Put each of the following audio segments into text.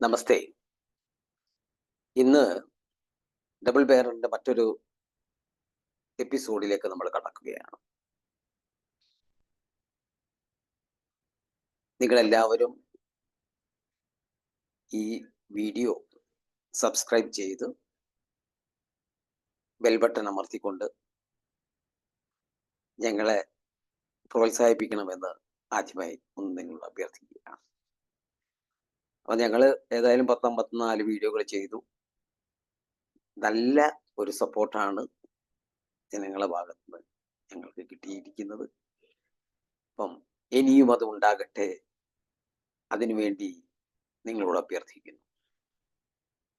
നമസ്തേ. ഇന്ന് ഡബിൾ ബെയറിന്റെ മറ്റൊരു എപ്പിസോഡിലേക്ക് നമ്മൾ കടക്കുകയാണ്. നിങ്ങളെല്ലാവരും ഈ വീഡിയോ സബ്സ്ക്രൈബ് ചെയ്ത് ബെൽ ബട്ടൺ അമർത്തിക്കൊണ്ട് ഞങ്ങളെ പ്രോത്സാഹിപ്പിക്കണമെന്ന് ആദ്യമായി ഒന്ന് നിങ്ങൾ അഭ്യർത്ഥിക്കുകയാണ്. അപ്പൊ ഞങ്ങൾ ഏതായാലും പത്തൊമ്പത്തിനാല് വീഡിയോകൾ ചെയ്തു. നല്ല ഒരു സപ്പോർട്ടാണ് ജനങ്ങളെ ഭാഗത്ത് നിന്ന് ഞങ്ങൾക്ക് കിട്ടിയിരിക്കുന്നത്. അപ്പം ഇനിയും അത് ഉണ്ടാകട്ടെ. അതിനുവേണ്ടി നിങ്ങളോട് അഭ്യർത്ഥിക്കുന്നു.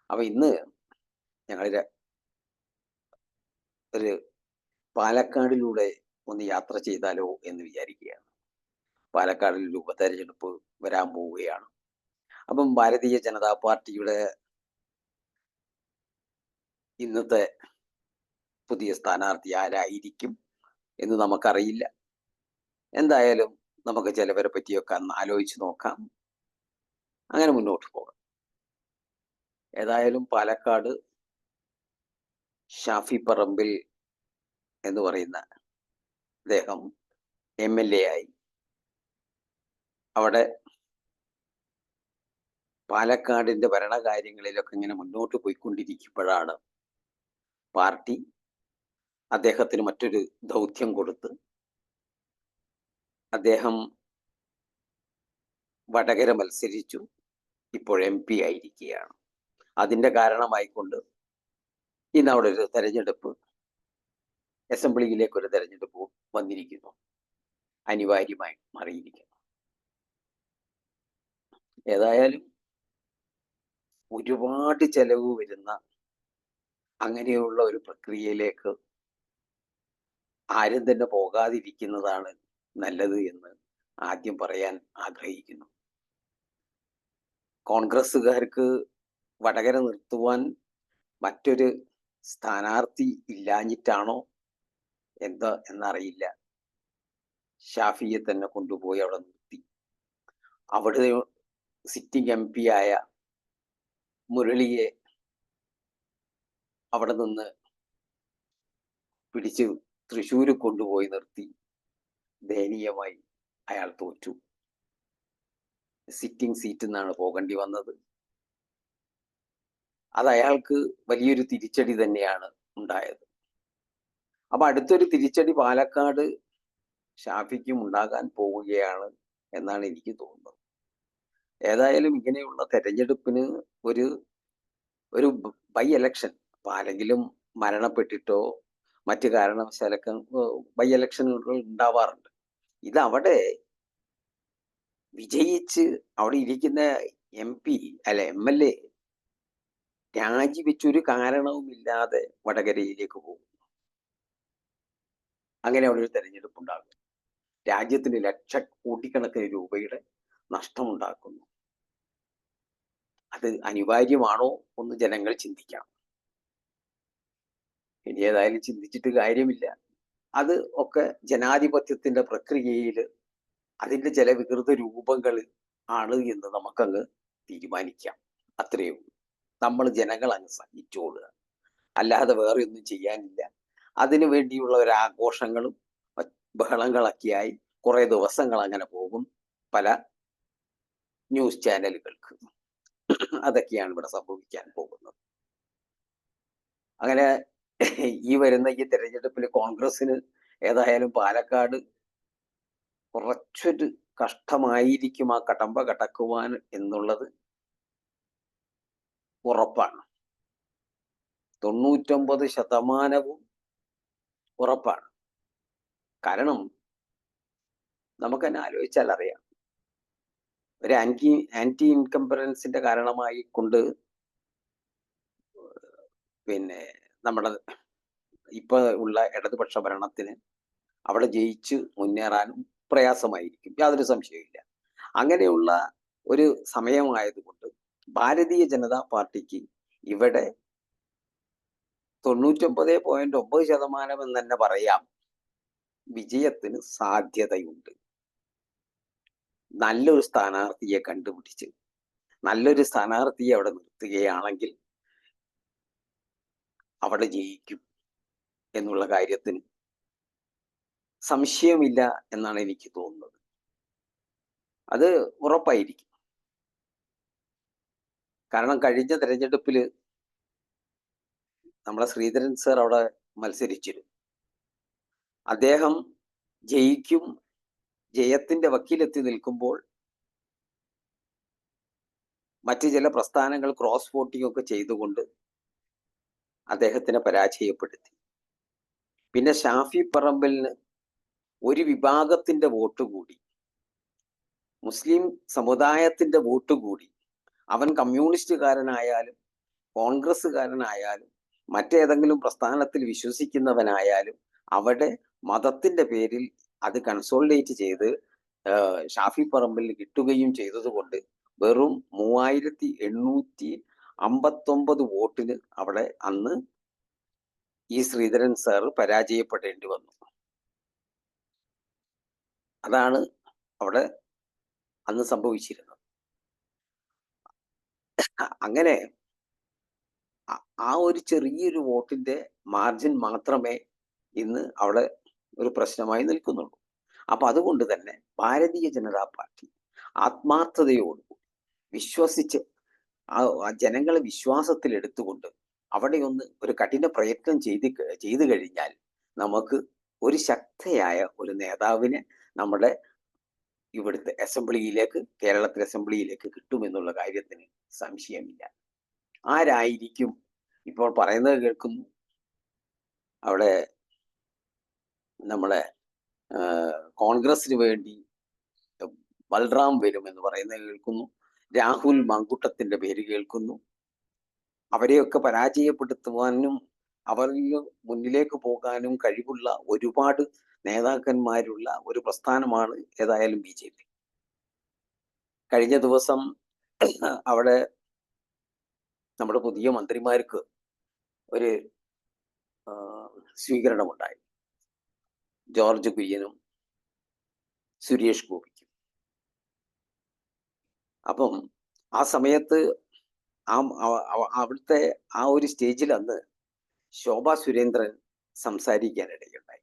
അപ്പൊ ഇന്ന് ഞങ്ങളുടെ ഒരു പാലക്കാടിലൂടെ ഒന്ന് യാത്ര ചെയ്താലോ എന്ന് വിചാരിക്കുകയാണ്. പാലക്കാടിൽ ഉപതെരഞ്ഞെടുപ്പ് വരാൻ പോവുകയാണ്. അപ്പം ഭാരതീയ ജനതാ പാർട്ടിയുടെ ഇന്നത്തെ പുതിയ സ്ഥാനാർത്ഥി ആരായിരിക്കും എന്ന് നമുക്കറിയില്ല. എന്തായാലും നമുക്ക് ചിലവരെ പറ്റിയൊക്കെ ആലോചിച്ച് നോക്കാം. അങ്ങനെ മുന്നോട്ട് പോകാം. ഏതായാലും പാലക്കാട് ഷാഫി പറമ്പിൽ എന്ന് പറയുന്ന അദ്ദേഹം എം എൽ എ ആയി. അവിടെ പാലക്കാടിന്റെ ഭരണകാര്യങ്ങളിലൊക്കെ ഇങ്ങനെ മുന്നോട്ട് പോയിക്കൊണ്ടിരിക്കുമ്പോഴാണ് പാർട്ടി അദ്ദേഹത്തിന് മറ്റൊരു ദൗത്യം കൊടുത്ത് അദ്ദേഹം വടകര മത്സരിച്ചു. ഇപ്പോൾ എം പി ആയിരിക്കുകയാണ്. അതിന്റെ കാരണമായിക്കൊണ്ട് ഇന്ന് അവിടെ ഒരു തെരഞ്ഞെടുപ്പ് അസംബ്ലിയിലേക്ക് ഒരു തെരഞ്ഞെടുപ്പ് വന്നിരിക്കുന്നു. അനിവാര്യമായി മാറിയിരിക്കുന്നു. ഏതായാലും ഒരുപാട് ചെലവ് വരുന്ന അങ്ങനെയുള്ള ഒരു പ്രക്രിയയിലേക്ക് ആരും തന്നെ പോകാതിരിക്കുന്നതാണ് നല്ലത് എന്ന് ആദ്യം പറയാൻ ആഗ്രഹിക്കുന്നു. കോൺഗ്രസ്സുകാർക്ക് വടകര നിർത്തുവാൻ മറ്റൊരു സ്ഥാനാർത്ഥി ഇല്ലാഞ്ഞിട്ടാണോ എന്താ എന്നറിയില്ല. ഷാഫിയെ തന്നെ കൊണ്ടുപോയി അവിടെ നിർത്തി. അവിടെ സിറ്റിംഗ് എം പി ആയ മുരളിയെ അവിടെ നിന്ന് പിടിച്ച് തൃശ്ശൂര് കൊണ്ടുപോയി നിർത്തി. ദയനീയമായി അയാൾ തോറ്റു. സിറ്റിംഗ് സീറ്റിൽ നിന്നാണ് പോകേണ്ടി വന്നത്. അത് അയാൾക്ക് വലിയൊരു തിരിച്ചടി തന്നെയാണ് ഉണ്ടായത്. അപ്പൊ അടുത്തൊരു തിരിച്ചടി പാലക്കാട് ഷാഫിക്കും ഉണ്ടാകാൻ പോവുകയാണ് എന്നാണ് എനിക്ക് തോന്നുന്നത്. ഏതായാലും ഇങ്ങനെയുള്ള തെരഞ്ഞെടുപ്പിന് ഒരു ഒരു ബൈ എലക്ഷൻ അപ്പൊ ആരെങ്കിലും മരണപ്പെട്ടിട്ടോ മറ്റു കാരണവശാലൊക്കെ ബൈ എലക്ഷനുകൾ ഉണ്ടാവാറുണ്ട്. ഇത് അവിടെ വിജയിച്ച് അവിടെ ഇരിക്കുന്ന എം പി അല്ല എം എൽ എ രാജിവെച്ചൊരു കാരണവുമില്ലാതെ വടകരയിലേക്ക് പോകും അങ്ങനെ അവിടെ ഒരു തെരഞ്ഞെടുപ്പ് ഉണ്ടാകും രാജ്യത്തിന് ലക്ഷക്കോടിക്കണക്കിന് രൂപയുടെ നഷ്ടമുണ്ടാക്കുന്നു. അത് അനിവാര്യമാണോ ഒന്ന് ജനങ്ങൾ ചിന്തിക്കണം. ഇനി ഏതായാലും ചിന്തിച്ചിട്ട് കാര്യമില്ല. അത് ഒക്കെ ജനാധിപത്യത്തിന്റെ പ്രക്രിയയിൽ അതിന്റെ ചില വികൃത രൂപങ്ങൾ ആണ് എന്ന് നമുക്കങ്ങ് തീരുമാനിക്കാം. അത്രയേ ഉള്ളൂ. നമ്മൾ ജനങ്ങൾ അങ്ങ് സഹിച്ചോളുക. അല്ലാതെ വേറെ ഒന്നും ചെയ്യാനില്ല. അതിനു വേണ്ടിയുള്ള ഒരാഘോഷങ്ങളും ബഹളങ്ങളൊക്കെയായി കുറേ ദിവസങ്ങൾ അങ്ങനെ പോകും പല ന്യൂസ് ചാനലുകൾക്ക്. അതൊക്കെയാണ് ഇവിടെ സംഭവിക്കാൻ പോകുന്നത്. അങ്ങനെ ഈ വരുന്ന ഈ തെരഞ്ഞെടുപ്പിൽ കോൺഗ്രസിന് ഏതായാലും പാലക്കാട് കുറച്ചൊരു കഷ്ടമായിരിക്കും ആ കടമ്പ കടക്കുവാൻ എന്നുള്ളത് ഉറപ്പാണ്. തൊണ്ണൂറ്റൊമ്പത് ശതമാനവും ഉറപ്പാണ്. കാരണം നമുക്കെന്നെ ആലോചിച്ചാൽ അറിയാം ഒരു ആന്റി ആന്റി ഇൻകംപറൻസിന്റെ കാരണമായി കൊണ്ട് പിന്നെ നമ്മുടെ ഇപ്പൊ ഉള്ള ഇടതുപക്ഷ ഭരണത്തിന് അവിടെ ജയിച്ച് മുന്നേറാനും പ്രയാസമായിരിക്കും. യാതൊരു സംശയവുമില്ല. അങ്ങനെയുള്ള ഒരു സമയമായതുകൊണ്ട് ഭാരതീയ ജനതാ പാർട്ടിക്ക് ഇവിടെ തൊണ്ണൂറ്റൊമ്പത് പോയിന്റ് ഒമ്പത് ശതമാനം എന്ന് തന്നെ പറയാം വിജയത്തിന് സാധ്യതയുണ്ട്. നല്ലൊരു സ്ഥാനാർത്ഥിയെ കണ്ടുപിടിച്ച് നല്ലൊരു സ്ഥാനാർത്ഥിയെ അവിടെ നിർത്തുകയാണെങ്കിൽ അവിടെ ജയിക്കും എന്നുള്ള കാര്യത്തിന് സംശയമില്ല എന്നാണ് എനിക്ക് തോന്നുന്നത്. അത് ഉറപ്പായിരിക്കും. കാരണം കഴിഞ്ഞ തെരഞ്ഞെടുപ്പിൽ നമ്മളെ ശ്രീധരൻ സാർ അവിടെ മത്സരിച്ചിരുന്നു. അദ്ദേഹം ജയിക്കും ജയത്തിന്റെ വക്കീലെത്തി നിൽക്കുമ്പോൾ മറ്റ് ചില പ്രസ്ഥാനങ്ങൾ ക്രോസ് വോട്ടിംഗ് ഒക്കെ ചെയ്തുകൊണ്ട് അദ്ദേഹത്തിനെ പരാജയപ്പെടുത്തി. പിന്നെ ഷാഫി പറമ്പലിന് ഒരു വിഭാഗത്തിന്റെ വോട്ട് കൂടി മുസ്ലിം സമുദായത്തിന്റെ വോട്ട് കൂടി അവൻ കമ്മ്യൂണിസ്റ്റുകാരനായാലും കോൺഗ്രസ്സുകാരനായാലും മറ്റേതെങ്കിലും പ്രസ്ഥാനത്തിൽ വിശ്വസിക്കുന്നവനായാലും അവിടെ മതത്തിന്റെ പേരിൽ അത് കൺസോളിഡേറ്റ് ചെയ്ത് ഷാഫി പറമ്പിൽ കിട്ടുകയും ചെയ്തതുകൊണ്ട് വെറും മൂവായിരത്തി എണ്ണൂറ്റി അമ്പത്തൊമ്പത് വോട്ടിന് അവിടെ അന്ന് ഈ ശ്രീധരൻ സാർ പരാജയപ്പെടേണ്ടി വന്നു. അതാണ് അവിടെ അന്ന് സംഭവിച്ചിരുന്നത്. അങ്ങനെ ആ ഒരു ചെറിയൊരു വോട്ടിന്റെ മാർജിൻ മാത്രമേ ഇന്ന് അവിടെ ഒരു പ്രശ്നമായി നിൽക്കുന്നുള്ളൂ. അപ്പൊ അതുകൊണ്ട് തന്നെ ഭാരതീയ ജനതാ പാർട്ടി ആത്മാർത്ഥതയോടുകൂടി വിശ്വസിച്ച് ആ ജനങ്ങളെ വിശ്വാസത്തിൽ എടുത്തുകൊണ്ട് അവിടെ ഒന്ന് ഒരു കഠിന പ്രയത്നം ചെയ്ത് ചെയ്തു കഴിഞ്ഞാൽ നമുക്ക് ഒരു ശക്തയായ ഒരു നേതാവിനെ നമ്മുടെ ഇവിടുത്തെ അസംബ്ലിയിലേക്ക് കേരളത്തിലെ അസംബ്ലിയിലേക്ക് കിട്ടുമെന്നുള്ള കാര്യത്തിന് സംശയമില്ല. ആരായിരിക്കും ഇപ്പോൾ പറയുന്നത് കേൾക്കുന്നു? അവിടെ നമ്മളെ കോൺഗ്രസിന് വേണ്ടി ബൽറാം വരും എന്ന് പറയുന്നത് കേൾക്കുന്നു. രാഹുൽ മങ്കുട്ടത്തിന്റെ പേര് കേൾക്കുന്നു. അവരെയൊക്കെ പരാജയപ്പെടുത്തുവാനും അവരിൽ മുന്നിലേക്ക് പോകാനും കഴിവുള്ള ഒരുപാട് നേതാക്കന്മാരുള്ള ഒരു പ്രസ്ഥാനമാണ് ഏതായാലും ബി ജെ പി. കഴിഞ്ഞ ദിവസം അവിടെ നമ്മുടെ പുതിയ മന്ത്രിമാർക്ക് ഒരു സ്വീകരണമുണ്ടായി. ജോർജ് കുര്യനും സുരേഷ് ഗോപിക്കും. അപ്പം ആ സമയത്ത് ആ അവിടുത്തെ ആ ഒരു സ്റ്റേജിൽ അന്ന് ശോഭ സുരേന്ദ്രൻ സംസാരിക്കാനിടയുണ്ടായി.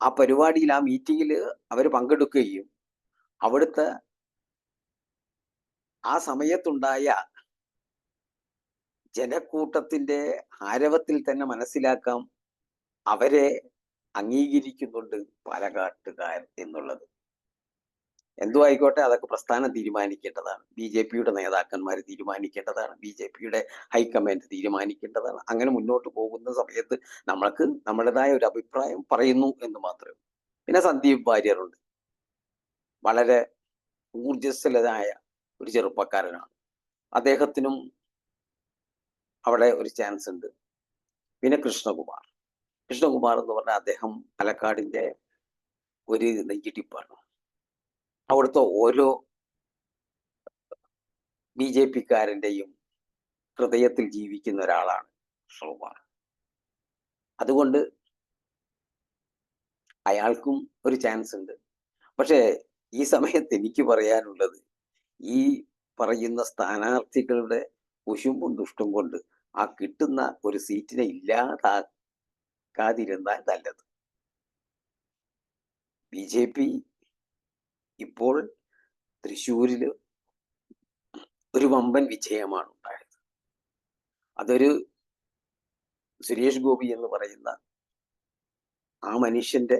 ആ പരിപാടിയിൽ ആ മീറ്റിങ്ങിൽ അവർ പങ്കെടുക്കുകയും അവിടുത്തെ ആ സമയത്തുണ്ടായ ജനക്കൂട്ടത്തിന്റെ ആരവത്തിൽ തന്നെ മനസ്സിലാക്കാം അവരെ അംഗീകരിക്കുന്നുണ്ട് പാലക്കാട്ടുകാർ എന്നുള്ളത്. എന്തോ ആയിക്കോട്ടെ അതൊക്കെ പ്രസ്ഥാനം തീരുമാനിക്കേണ്ടതാണ്. ബി ജെ പിയുടെ നേതാക്കന്മാർ തീരുമാനിക്കേണ്ടതാണ്. ബി ജെ പിയുടെ ഹൈക്കമാൻഡ് തീരുമാനിക്കേണ്ടതാണ്. അങ്ങനെ മുന്നോട്ട് പോകുന്ന സമയത്ത് നമ്മൾക്ക് നമ്മുടേതായ ഒരു അഭിപ്രായം പറയുന്നു എന്ന് മാത്രമേ പിന്നെ സന്ദീപ് വാര്യറുണ്ട് വളരെ ഊർജസ്വലതായ ഒരു ചെറുപ്പക്കാരനാണ്. അദ്ദേഹത്തിനും അവിടെ ഒരു ചാൻസ് ഉണ്ട് പിന്നെ കൃഷ്ണകുമാർ. കൃഷ്ണകുമാർ എന്ന് പറഞ്ഞാൽ അദ്ദേഹം പാലക്കാടിന്റെ ഒരു നെയ്യടിപ്പാണ് അവിടുത്തെ ഓരോ ബി ജെ പിക്കാരന്റെയും ഹൃദയത്തിൽ ജീവിക്കുന്ന ഒരാളാണ് കൃഷ്ണകുമാർ. അതുകൊണ്ട് അയാൾക്കും ഒരു ചാൻസ് ഉണ്ട്. പക്ഷേ ഈ സമയത്ത് എനിക്ക് പറയാനുള്ളത് ഈ പറയുന്ന സ്ഥാനാർത്ഥികളുടെ കുശുമ്പും ദുഷ്ടും കൊണ്ട് ആ കിട്ടുന്ന ഒരു സീറ്റിനെ ഇല്ലാതാക്കാതിരുന്നാൽ നല്ലത്. ബി ജെ പി ഇപ്പോൾ തൃശ്ശൂരിൽ ഒരു വമ്പൻ വിജയമാണ് ഉണ്ടായത്. അതൊരു സുരേഷ് ഗോപി എന്ന് പറയുന്ന ആ മനുഷ്യന്റെ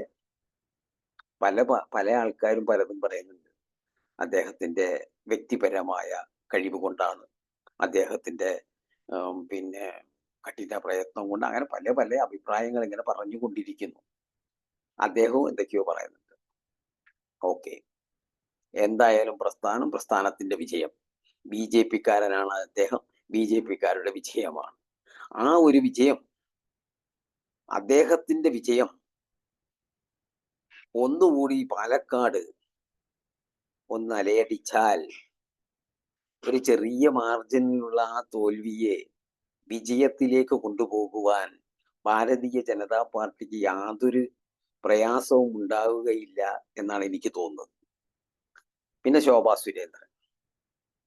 പല പല ആൾക്കാരും പലതും പറയുന്നുണ്ട്. അദ്ദേഹത്തിന്റെ വ്യക്തിപരമായ കഴിവ് കൊണ്ടാണ് അദ്ദേഹത്തിന്റെ പിന്നെ കഠിന പ്രയത്നം കൊണ്ട് അങ്ങനെ പല പല അഭിപ്രായങ്ങൾ ഇങ്ങനെ പറഞ്ഞുകൊണ്ടിരിക്കുന്നു. അദ്ദേഹവും എന്തൊക്കെയോ പറയുന്നുണ്ട്. ഓക്കെ. എന്തായാലും പ്രസ്ഥാനം പ്രസ്ഥാനത്തിന്റെ വിജയം. ബി ജെ പിക്കാരനാണ് അദ്ദേഹം. ബി ജെ പിക്കാരുടെ വിജയമാണ്. ആ ഒരു വിജയം അദ്ദേഹത്തിന്റെ വിജയം ഒന്നുകൂടി പാലക്കാട് ഒന്ന് അലയടിച്ചാൽ ഒരു ചെറിയ മാർജിനിലുള്ള ആ തോൽവിയെ വിജയത്തിലേക്ക് കൊണ്ടുപോകുവാൻ ഭാരതീയ ജനതാ പാർട്ടിക്ക് യാതൊരു പ്രയാസവും ഉണ്ടാവുകയില്ല എന്നാണ് എനിക്ക് തോന്നുന്നത്. പിന്നെ ശോഭാ സുരേന്ദ്രൻ.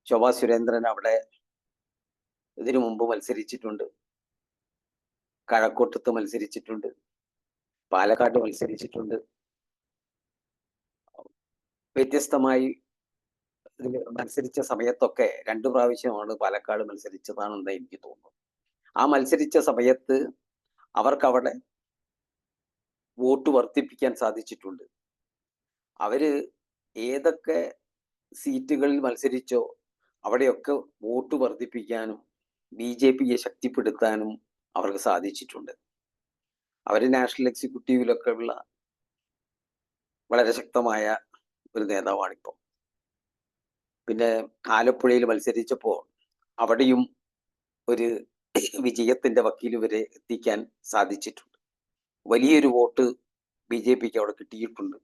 ശോഭാ സുരേന്ദ്രൻ അവിടെ ഇതിനു മുമ്പ് മത്സരിച്ചിട്ടുണ്ട്. കഴക്കൂട്ടത്ത് മത്സരിച്ചിട്ടുണ്ട്. പാലക്കാട് മത്സരിച്ചിട്ടുണ്ട്. വ്യത്യസ്തമായി മത്സരിച്ച സമയത്തൊക്കെ രണ്ടു പ്രാവശ്യമാണ് പാലക്കാട് മത്സരിച്ചതാണെന്ന് എനിക്ക് തോന്നുന്നു. ആ മത്സരിച്ച സമയത്ത് അവർക്കവിടെ വോട്ട് വർദ്ധിപ്പിക്കാൻ സാധിച്ചിട്ടുണ്ട്. അവർ ഏതൊക്കെ സീറ്റുകളിൽ മത്സരിച്ചോ അവിടെയൊക്കെ വോട്ട് വർദ്ധിപ്പിക്കാനും ബി ജെ പിയെ ശക്തിപ്പെടുത്താനും അവർക്ക് സാധിച്ചിട്ടുണ്ട്. അവർ നാഷണൽ എക്സിക്യൂട്ടീവിലൊക്കെ ഉള്ള വളരെ ശക്തമായ ഒരു നേതാവാണിപ്പോൾ പിന്നെ ആലപ്പുഴയിൽ മത്സരിച്ചപ്പോൾ അവിടെയും ഒരു വിജയത്തിന്റെ വക്കീൽ വരെ എത്തിക്കാൻ സാധിച്ചിട്ടുണ്ട്. വലിയൊരു വോട്ട് ബി ജെ പിക്ക് അവിടെ കിട്ടിയിട്ടുണ്ട്.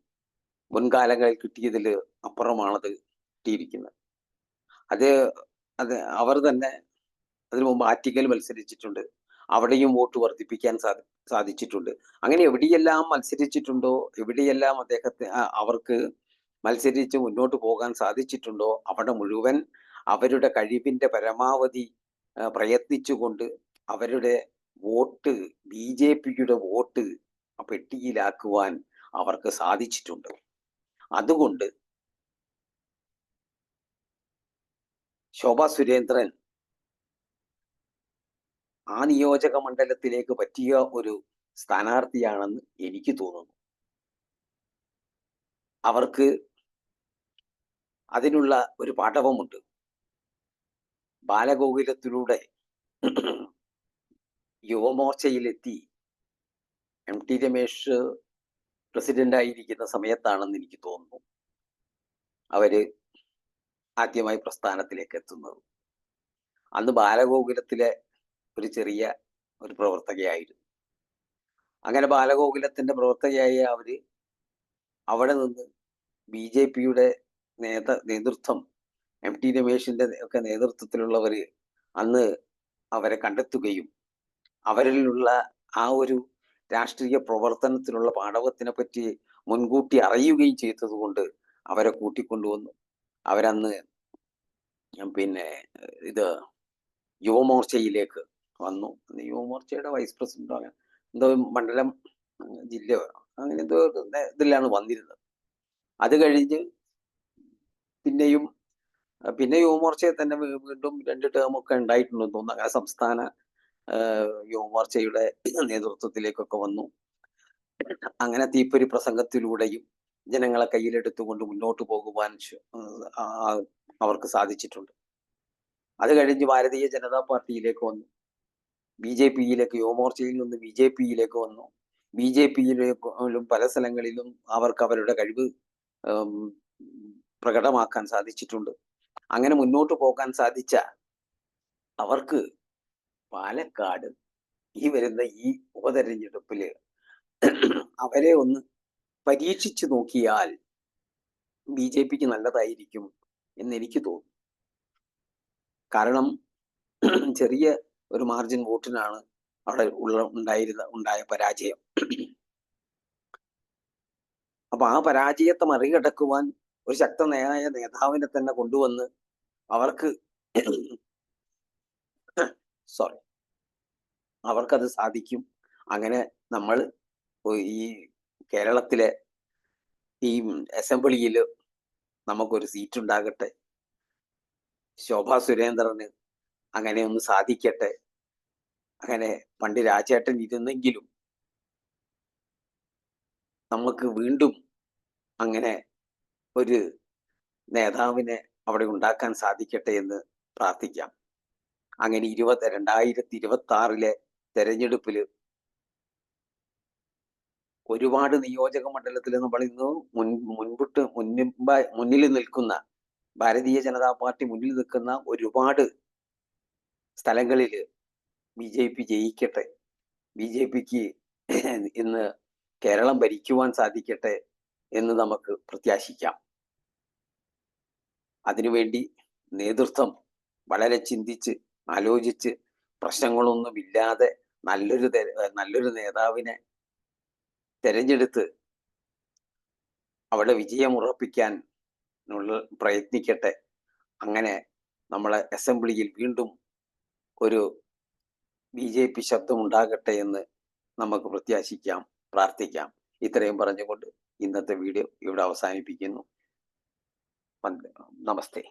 മുൻകാലങ്ങളിൽ കിട്ടിയതിൽ അപ്പുറമാണത് കിട്ടിയിരിക്കുന്നത്. അത് അത് അവർ തന്നെ അതിനു മുമ്പ് ആറ്റിങ്ങൽ മത്സരിച്ചിട്ടുണ്ട്. അവിടെയും വോട്ട് വർദ്ധിപ്പിക്കാൻ സാധി സാധിച്ചിട്ടുണ്ട്. അങ്ങനെ എവിടെയെല്ലാം മത്സരിച്ചിട്ടുണ്ടോ എവിടെയെല്ലാം അദ്ദേഹത്തെ അവർക്ക് മത്സരിച്ച് മുന്നോട്ട് പോകാൻ സാധിച്ചിട്ടുണ്ടോ അവിടെ മുഴുവൻ അവരുടെ കഴിവിന്റെ പരമാവധി പ്രയത്നിച്ചുകൊണ്ട് അവരുടെ വോട്ട് ബി ജെ പിയുടെ വോട്ട് പെട്ടിയിലാക്കുവാൻ അവർക്ക് സാധിച്ചിട്ടുണ്ട്. അതുകൊണ്ട് ശോഭാ സുരേന്ദ്രൻ ആ നിയോജക മണ്ഡലത്തിലേക്ക് പറ്റിയ ഒരു സ്ഥാനാർത്ഥിയാണെന്ന് എനിക്ക് തോന്നുന്നു. അവർക്ക് അതിനുള്ള ഒരു പാഠവുമുണ്ട്. ബാലഗോകുലത്തിലൂടെ യുവമോർച്ചയിലെത്തി എം ടി രമേശ് പ്രസിഡന്റ് ആയിരിക്കുന്ന സമയത്താണെന്ന് എനിക്ക് തോന്നുന്നു. അവർ ആദ്യമായി പ്രസ്ഥാനത്തിലേക്ക് എത്തുന്നത്. അന്ന് ബാലഗോകുലത്തിലെ ഒരു ചെറിയ ഒരു പ്രവർത്തകയായിരുന്നു. അങ്ങനെ ബാലഗോകുലത്തിന്റെ പ്രവർത്തകയായ അവർ അവിടെ നിന്ന് ബി ജെ പിയുടെ നേത നേതൃത്വം എം ടി രമേശിന്റെ ഒക്കെ നേതൃത്വത്തിലുള്ളവർ അന്ന് അവരെ കണ്ടെത്തുകയും അവരിലുള്ള ആ ഒരു രാഷ്ട്രീയ പ്രവർത്തനത്തിനുള്ള പാഠവത്തിനെ പറ്റി മുൻകൂട്ടി അറിയുകയും ചെയ്തതുകൊണ്ട് അവരെ കൂട്ടിക്കൊണ്ടുവന്നു അവരന്ന് പിന്നെ ഇത് യുവമോർച്ചയിലേക്ക് വന്നു. അന്ന് യുവമോർച്ചയുടെ വൈസ് പ്രസിഡന്റ് അങ്ങനെ എന്തോ മണ്ഡലം ജില്ല അങ്ങനെ എന്തോ ഇതിലാണ് വന്നിരുന്നത്. അത് കഴിഞ്ഞ് പിന്നെയും പിന്നെ യുവമോർച്ചയെ തന്നെ വീണ്ടും രണ്ട് ടേം ഒക്കെ ഉണ്ടായിട്ടുണ്ടെന്ന് തോന്നുന്നു. സംസ്ഥാന യുവമോർച്ചയുടെ നേതൃത്വത്തിലേക്കൊക്കെ വന്നു. അങ്ങനെ തീപ്പൊരി പ്രസംഗത്തിലൂടെയും ജനങ്ങളെ കയ്യിലെടുത്തുകൊണ്ട് മുന്നോട്ട് പോകുവാൻ അവർക്ക് സാധിച്ചിട്ടുണ്ട്. അത് കഴിഞ്ഞ് ഭാരതീയ ജനതാ പാർട്ടിയിലേക്ക് വന്നു. ബി ജെ പിയിലേക്ക് യുവമോർച്ചയിൽ നിന്ന് ബി ജെ പിയിലേക്ക് വന്നു. ബി ജെ പിയിലേക്കും പല സ്ഥലങ്ങളിലും അവർക്ക് അവരുടെ കഴിവ് പ്രകടമാക്കാൻ സാധിച്ചിട്ടുണ്ട്. അങ്ങനെ മുന്നോട്ട് പോകാൻ സാധിച്ച അവർക്ക് പാലക്കാട് ഈ വരുന്ന ഈ ഉപതെരഞ്ഞെടുപ്പിൽ അവരെ ഒന്ന് പരീക്ഷിച്ചു നോക്കിയാൽ ബി ജെ പിക്ക് നല്ലതായിരിക്കും എന്നെനിക്ക് തോന്നി. കാരണം ചെറിയ ഒരു മാർജിൻ വോട്ടിനാണ് അവിടെ ഉള്ള ഉണ്ടായിരുന്ന ഉണ്ടായ പരാജയം. അപ്പൊ ആ പരാജയത്തെ മറികടക്കുവാൻ ഒരു ശക്തനായ നേതാവിനെ തന്നെ കൊണ്ടുവന്ന് അവർക്ക് സോറി അവർക്കത് സാധിക്കും. അങ്ങനെ നമ്മൾ ഈ കേരളത്തിലെ ഈ അസംബ്ലിയിൽ നമുക്കൊരു സീറ്റ് ഉണ്ടാകട്ടെ. ശോഭാ സുരേന്ദ്രന് അങ്ങനെ ഒന്ന് സാധിക്കട്ടെ. അങ്ങനെ പണ്ട് രാജേട്ടൻ ഇരുന്നെങ്കിലും നമുക്ക് വീണ്ടും അങ്ങനെ ഒരു നേതാവിനെ അവിടെ ഉണ്ടാക്കാൻ സാധിക്കട്ടെ എന്ന് പ്രാർത്ഥിക്കാം. അങ്ങനെ ഇരുപത് രണ്ടായിരത്തി ഇരുപത്തി ആറിലെ തെരഞ്ഞെടുപ്പിൽ ഒരുപാട് നിയോജക മണ്ഡലത്തിൽ നമ്മൾ ഇന്ന് മുൻ മുൻപിട്ട് മുന്നിമ്പ മുന്നിൽ നിൽക്കുന്ന ഭാരതീയ ജനതാ പാർട്ടി മുന്നിൽ നിൽക്കുന്ന ഒരുപാട് സ്ഥലങ്ങളിൽ ബി ജെ പി ജയിക്കട്ടെ. ബി ജെ പിക്ക് ഇന്ന് കേരളം ഭരിക്കുവാൻ സാധിക്കട്ടെ എന്ന് നമുക്ക് പ്രത്യാശിക്കാം. അതിനുവേണ്ടി നേതൃത്വം വളരെ ചിന്തിച്ച് ആലോചിച്ച് പ്രശ്നങ്ങളൊന്നുമില്ലാതെ നല്ലൊരു നല്ലൊരു നേതാവിനെ തെരഞ്ഞെടുത്ത് അവിടെ വിജയമുറപ്പിക്കാൻ പ്രയത്നിക്കട്ടെ. അങ്ങനെ നമ്മളെ അസംബ്ലിയിൽ വീണ്ടും ഒരു ബി ജെ പി ശബ്ദമുണ്ടാകട്ടെ എന്ന് നമുക്ക് പ്രത്യാശിക്കാം പ്രാർത്ഥിക്കാം. ഇത്രയും പറഞ്ഞുകൊണ്ട് ഇന്നത്തെ വീഡിയോ ഇവിടെ അവസാനിപ്പിക്കുന്നു. നമസ്തേ.